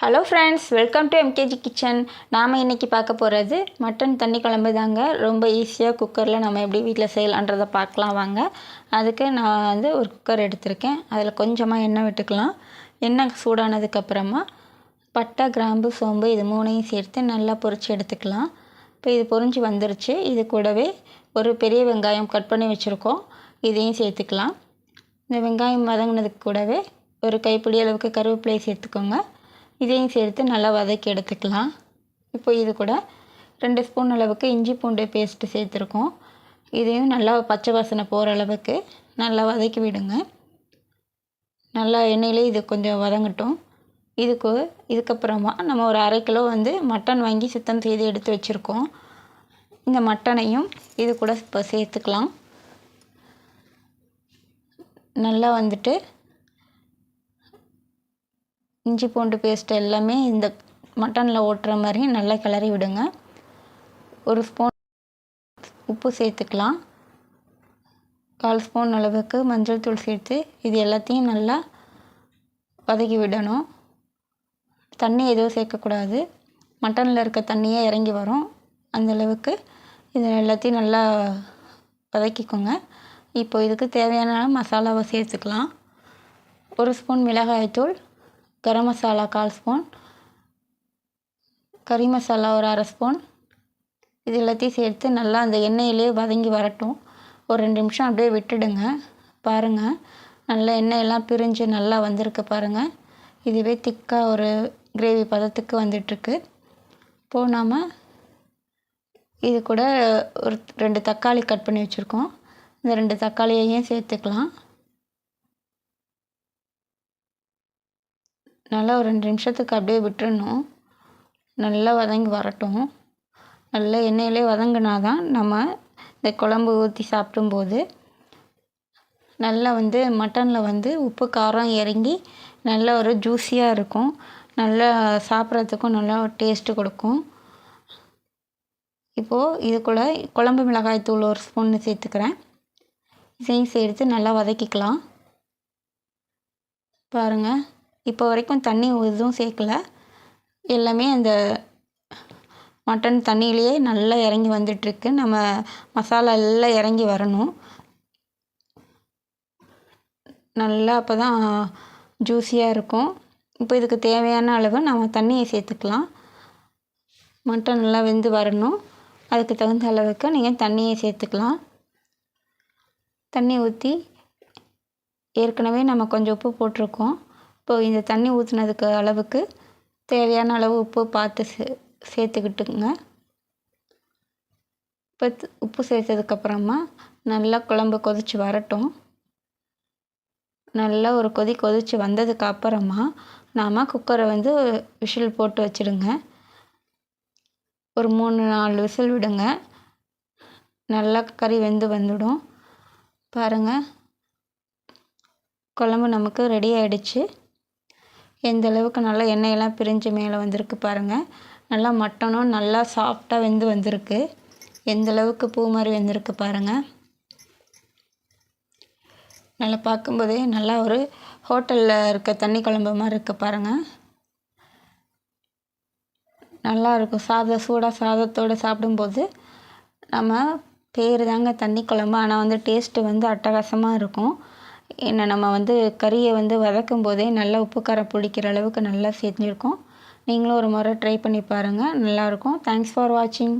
Hello friends welcome to MKG kitchen நாம் இன்றைக்கி பார்க்க போகிறது மட்டன் தண்ணி குழம்பு தாங்க. ரொம்ப ஈஸியாக குக்கரில் நம்ம எப்படி வீட்டில் செய்யலான்றதை பார்க்கலாம் வாங்க. அதுக்கு நான் வந்து ஒரு குக்கர் எடுத்திருக்கேன். அதில் கொஞ்சமாக எண்ணெய் விட்டுக்கலாம். எண்ணெய் சூடானதுக்கப்புறமா பட்டை கிராம்பு சோம்பு இது மூணையும் சேர்த்து நல்லா பொரித்து எடுத்துக்கலாம். இப்போ இது பொரிஞ்சு வந்துருச்சு. இது கூடவே ஒரு பெரிய வெங்காயம் கட் பண்ணி வச்சுருக்கோம். இதையும் சேர்த்துக்கலாம். இந்த வெங்காயம் வதங்கினதுக்கு கூடவே ஒரு கைப்பிடி அளவுக்கு கருவேப்பிலையை சேர்த்துக்கோங்க. இதையும் சேர்த்து நல்லா வதக்கி எடுத்துக்கலாம். இப்போ இது கூட ரெண்டு ஸ்பூன் அளவுக்கு இஞ்சி பூண்டு பேஸ்ட்டு சேர்த்துருக்கோம். இதையும் நல்லா பச்சை வாசனை போகிற அளவுக்கு நல்லா வதக்கி விடுங்க. நல்லா எண்ணெயிலே இது கொஞ்சம் வதங்கட்டும். இதுக்கு இதுக்கப்புறமா நம்ம ஒரு அரை கிலோ வந்து மட்டன் வாங்கி சுத்தம் செய்து எடுத்து வச்சுருக்கோம். இந்த மட்டனையும் இது கூட இப்போ சேர்த்துக்கலாம். நல்லா வந்துட்டு இஞ்சி பூண்டு பேஸ்ட் எல்லாமே இந்த மட்டனில் ஓட்டுற மாதிரி நல்லா கிளறி விடுங்க. ஒரு ஸ்பூன் உப்பு சேர்த்துக்கலாம். கால் ஸ்பூன் அளவுக்கு மஞ்சள் தூள் சேர்த்து இது எல்லாத்தையும் நல்லா வதக்கி விடணும். தண்ணி எதுவும் சேர்க்கக்கூடாது. மட்டனில் இருக்க தண்ணியே இறங்கி வரும். அந்தளவுக்கு இது எல்லாத்தையும் நல்லா வதக்கிக்கோங்க. இப்போ இதுக்கு தேவையான மசாலாவை சேர்த்துக்கலாம். ஒரு ஸ்பூன் மிளகாய்த்தூள் கரம் மசாலா கால் ஸ்பூன் கறி மசாலா ஒரு அரை ஸ்பூன். இது எல்லாத்தையும் சேர்த்து நல்லா அந்த எண்ணெயிலே வதங்கி வரட்டும். ஒரு ரெண்டு நிமிஷம் அப்படியே விட்டுடுங்க. பாருங்கள் நல்லா எண்ணெயெல்லாம் பிரிஞ்சு நல்லா வந்திருக்கு பாருங்கள் இதுவே திக்காக ஒரு கிரேவி பதத்துக்கு வந்துட்டுருக்கு. இப்போது நாம் இது கூட ஒரு ரெண்டு தக்காளி கட் பண்ணி வச்சுருக்கோம். இந்த ரெண்டு தக்காளியையும் சேர்த்துக்கலாம். நல்லா ஒரு ரெண்டு நிமிஷத்துக்கு அப்படியே விட்டுறணும். நல்லா வதங்கி வரட்டும். நல்லா எண்ணெயிலே வதங்கினா தான் நம்ம இந்த குழம்பு ஊற்றி சாப்பிடும்போது நல்லா வந்து மட்டனில் வந்து உப்பு காரம் இறங்கி நல்ல ஒரு ஜூஸியாக இருக்கும். நல்லா சாப்பிட்றதுக்கும் நல்லா டேஸ்ட்டு கொடுக்கும். இப்போது இதுக்குள்ளே குழம்பு மிளகாய் தூள் ஒரு ஸ்பூன் சேர்த்துக்கிறேன். இதையும் சேர்த்து நல்லா வதக்கிக்கலாம். பாருங்கள் இப்போ வரைக்கும் தண்ணி எதுவும் சேர்க்கல. எல்லாமே அந்த மட்டன் தண்ணியிலேயே நல்லா இறங்கி வந்துட்டுருக்கு. நம்ம மசாலா எல்லாம் இறங்கி வரணும். நல்லா அப்போ தான் ஜூஸியாக இருக்கும். இப்போ இதுக்கு தேவையான அளவு நம்ம தண்ணியை சேர்த்துக்கலாம். மட்டன் நல்லா வெந்து வரணும். அதுக்கு தகுந்த அளவுக்கு நீங்கள் தண்ணியை சேர்த்துக்கலாம். தண்ணி ஊற்றி ஏற்கனவே நம்ம கொஞ்சம் உப்பு போட்டிருக்கோம். இப்போது இந்த தண்ணி ஊற்றுனதுக்கு அளவுக்கு தேவையான அளவு உப்பு பார்த்து சே சேர்த்துக்கிட்டுங்க. இப்போ உப்பு சேர்த்ததுக்கப்புறமா நல்லா குழம்பு கொதித்து வரட்டும். நல்லா ஒரு கொதி கொதித்து வந்ததுக்கு அப்புறமா நாம் குக்கரை வந்து விசில் போட்டு வச்சுடுங்க. ஒரு மூணு நாலு விசில் விடுங்க. நல்லா கறி வெந்து வந்துடும். பாருங்கள் குழம்பு நமக்கு ரெடி ஆகிடுச்சு எந்த அளவுக்கு நல்லா எண்ணெயெல்லாம் பிரிஞ்சு மேலே வந்திருக்கு பாருங்கள் நல்லா மட்டனும் நல்லா சாஃப்டாக வெந்து வந்திருக்கு. எந்த அளவுக்கு பூ மாதிரி வெந்திருக்கு பாருங்கள் நல்லா பார்க்கும்போதே நல்லா ஒரு ஹோட்டலில் இருக்க தண்ணி குழம்பு மாதிரி இருக்குது பாருங்கள் நல்லா இருக்கும். சாதம் சூடாக சாதத்தோடு சாப்பிடும்போது நம்ம பேர் தாங்க தண்ணி குழம்பு. ஆனால் வந்து டேஸ்ட்டு வந்து அட்டகாசமாக இருக்கும். என்ன நம்ம வந்து கறியை வந்து வதக்கும் போதே நல்லா உப்பு காரம் பிடிக்கிற அளவுக்கு நல்லா செஞ்சுருக்கோம். நீங்களும் ஒரு முறை ட்ரை பண்ணி பாருங்கள் நல்லாயிருக்கும் தேங்க்ஸ் ஃபார் வாட்சிங்